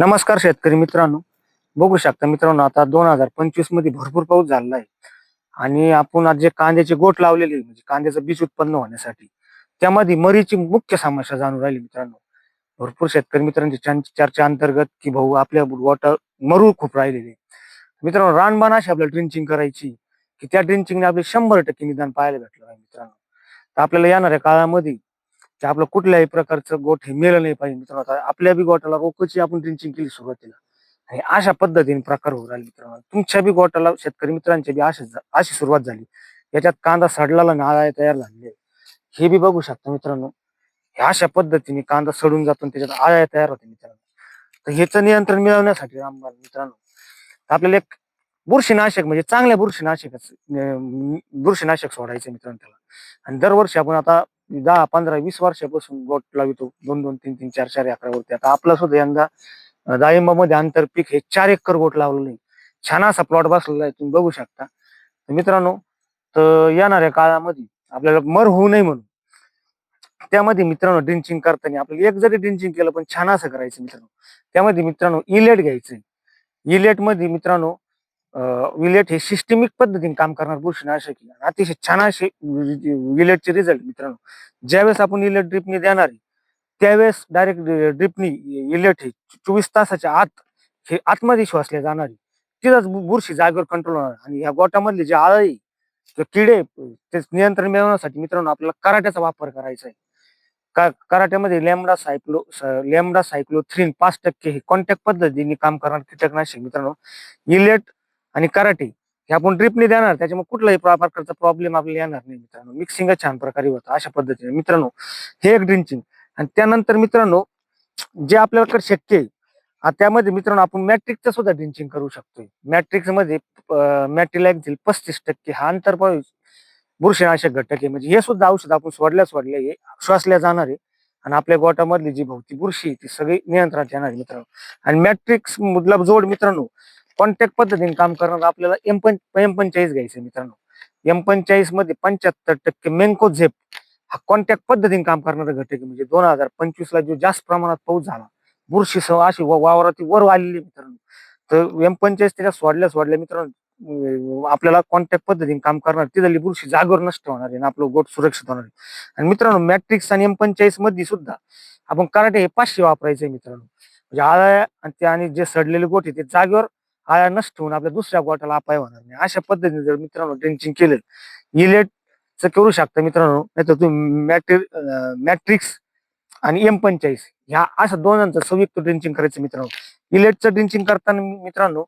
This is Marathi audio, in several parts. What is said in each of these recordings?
नमस्कार शेतकरी मित्रांनो. बघू शकता मित्रांनो आता दोन हजार पंचवीसमध्ये भरपूर पाऊस झालेला आहे. आणि आपण आज जे कांद्याचे गोट लावलेले म्हणजे कांद्याचं बीज उत्पन्न होण्यासाठी त्यामध्ये मरीची मुख्य समस्या जाणून राहिली मित्रांनो. भरपूर शेतकरी मित्रांची चर्चा अंतर्गत की भाऊ आपल्या वॉटर मरू खूप राहिलेले मित्रांनो रानबाण अशी आपल्याला ड्रिंचिंग करायची की त्या ड्रिंचिंगने आपले शंभर टक्के निदान पाहायला भेटलं मित्रांनो. तर आपल्याला येणाऱ्या काळामध्ये की आपलं कुठल्याही प्रकारचं गोठ हे मेलं नाही पाहिजे मित्रांनो. आता आपल्या बी गोठाला रोकची आपण ड्रिंचिंग केली सुरुवातीला. आणि अशा पद्धतीने प्रकार होऊ राहिले मित्रांनो. तुमच्या बी गोठाला शेतकरी मित्रांच्या बी अशी अशी सुरुवात झाली. याच्यात कांदा सडलेला नाळा तयार झालेले हे बी बघू शकता मित्रांनो. अशा पद्धतीने कांदा सडून जातो आणि त्याच्यात आळ्या तयार होते मित्रांनो. तर ह्याचं नियंत्रण मिळवण्यासाठी आम्हाला मित्रांनो तर आपल्याला एक बुरशीनाशक म्हणजे चांगल्या बुरशीनाशक बुरशीनाशक सोडायचं मित्रांनो त्याला. आणि दरवर्षी आपण आता दहा पंधरा वीस वर्षापासून गोट लावितो. दोन दोन तीन तीन चार चार एकरावरती. आता आपला सुद्धा यंदा अं, डाळिंबामध्ये आंतरपीक हे चार एकर गोट लावलेलं आहे. छान असा प्लॉट बसलेला आहे तुम्ही बघू शकता. मित्रांनो तर येणाऱ्या काळामध्ये आपल्याला मर होऊ नये म्हणून त्यामध्ये मित्रांनो ड्रिंचिंग करताना आपल्याला एक जरी ड्रिंचिंग केलं पण छान असं करायचं मित्रांनो. त्यामध्ये मित्रांनो इलेट घ्यायचं इलेटमध्ये मित्रांनो विलेट हे सिस्टमिक पद्धतीने काम करणार बुरशीनाशक आहे. अतिशय छान असे विलेटचे रिझल्ट मित्रांनो. ज्यावेळेस आपण इलेट ड्रिपने देणार त्यावेळेस डायरेक्ट ड्रिपनी इलेट हे चोवीस तासाच्या आत हे आतमध्ये श्वासले जाणारी तिथंच बुरशी जागेवर कंट्रोल होणार आणि या गोटामधले जे आळ आहे किडे ते नियंत्रण मिळवण्यासाठी मित्रांनो आपल्याला कराट्याचा वापर करायचा आहे. का कराट्यामध्ये लॅमडा सायक्लो लॅमडा सायक्लोथ्रीन पाच टक्के हे कॉन्टॅक्ट पद्धतीने काम करणार कीटकनाशक मित्रांनो. इलेट आणि कराटे हे आपण ड्रिपने देणार त्याच्यामुळे कुठलाही प्रकारचा प्रॉब्लेम आपल्याला येणार नाही मित्रांनो. मिक्सिंग छान प्रकारे होतं अशा पद्धतीने. मित्रांनो हे एक ड्रिंचिंग आणि त्यानंतर मित्रांनो जे आपल्याकडे शक्य आहे त्यामध्ये मित्रांनो आपण मॅट्रिकचं सुद्धा ड्रिंचिंग करू शकतोय. मॅट्रिक्समध्ये मॅट्रिलॅक्झिल पस्तीस टक्के हा अंतर बुरशीनाशक घटक आहे. म्हणजे हे सुद्धा औषध आपण सोडल्या सोडल्या हे श्वासल्या जाणार आहे. आणि आपल्या गोटामधली जी भोवती बुरशी आहे, ती सगळी नियंत्रणात येणार आहे मित्रांनो. आणि मॅट्रिक्स मधला जोड मित्रांनो कॉन्टॅक्ट पद्धतीने काम करणार आपल्याला एम पं एम पंचेचाळीस घ्यायचं मित्रांनो. एम पंचेचाळीसमध्ये पंच्याहत्तर टक्के मेन्को झेप. हा कॉन्टॅक्ट पद्धतीने काम करणारा घटक आहे. म्हणजे दोन हजार पंचवीस ला जो जास्त प्रमाणात पाऊस झाला बुरशी सह अशी वावराती वर आलेली मित्रांनो. तर एम पंचेचाळीस त्याच्या सोडल्या सोडल्या मित्रांनो आपल्याला कॉन्टॅक्ट पद्धतीने काम करणार तिथली बुरशी जागेवर नष्ट होणार आहे आणि आपलं गोट सुरक्षित होणार आहे. आणि मित्रांनो मॅट्रिक्स आणि एम पंचेचाळीसमध्ये सुद्धा आपण कराटे हे पाचशे वापरायचे मित्रांनो. म्हणजे आळ्या आणि ते आणि जे सडलेले गोट आहे ते जागेवर आळ्या नष्ट होऊन आपल्या दुसऱ्या गोटाला अपाय होणार नाही. अशा पद्धतीने जर मित्रांनो ड्रिंकिंग केलं इलेटचं करू शकता मित्रांनो नाहीतर तुम्ही मॅट्रि मॅट्रिक्स आणि एम पंचेचाळीस ह्या अशा दोनांचं संयुक्त ड्रिंचिंग करायचं मित्रांनो. इलेटचं ड्रिंचिंग करताना मित्रांनो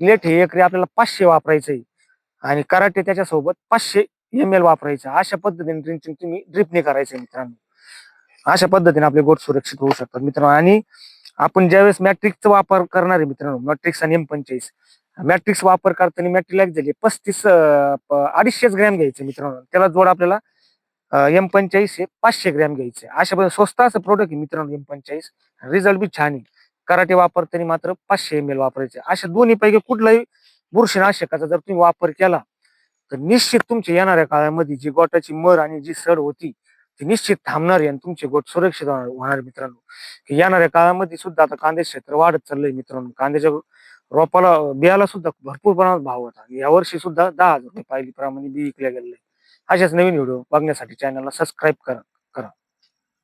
इलेट हे एकरी आपल्याला पाचशे वापरायचं आहे. आणि कराटे त्याच्यासोबत पाचशे एम एल वापरायचं अशा पद्धतीने ड्रिंचिंग तुम्ही ड्रिपने करायचं मित्रांनो. अशा पद्धतीने आपले गोट सुरक्षित होऊ शकतात मित्रांनो. आणि आपण ज्यावेळेस मॅट्रिकचा वापर करणार आहे मित्रांनो मॅट्रिक्स आणि एम पंचेचाळीस मॅट्रिक्स वापर करताना मॅट्रिक झाले पस्तीस अडीचशेच ग्रॅम घ्यायचे मित्रांनो. त्याला जोड आपल्याला एम पंचेचाळीस हे पाचशे ग्रॅम घ्यायचे. अशा पद्धतीने स्वस्त असं प्रोडक्ट आहे मित्रांनो एम पंचेचाळीस. रिझल्ट बी छान आहे. कराटे वापरताना मात्र पाचशे एम एल वापरायचे. अशा दोन्ही पैकी कुठलाही बुरशीनाशकाचा जर तुम्ही वापर केला तर निश्चित तुमच्या येणाऱ्या काळामध्ये जी गोटाची मर आणि जी सड होती ते निश्चित थांबणार आहे आणि तुमचे गोट सुरक्षित होणार होणार मित्रांनो. की येणाऱ्या काळामध्ये सुद्धा आता कांदे क्षेत्र वाढत चाललंय मित्रांनो. कांद्याच्या रोपाला बियाला सुद्धा भरपूर प्रमाणात भाव होता. या यावर्षी सुद्धा दहा हजार रुपये पाहिली प्रमाणे बी विकल्या गेलेले. अशाच नवीन व्हिडिओ बघण्यासाठी चॅनलला सबस्क्राईब करा.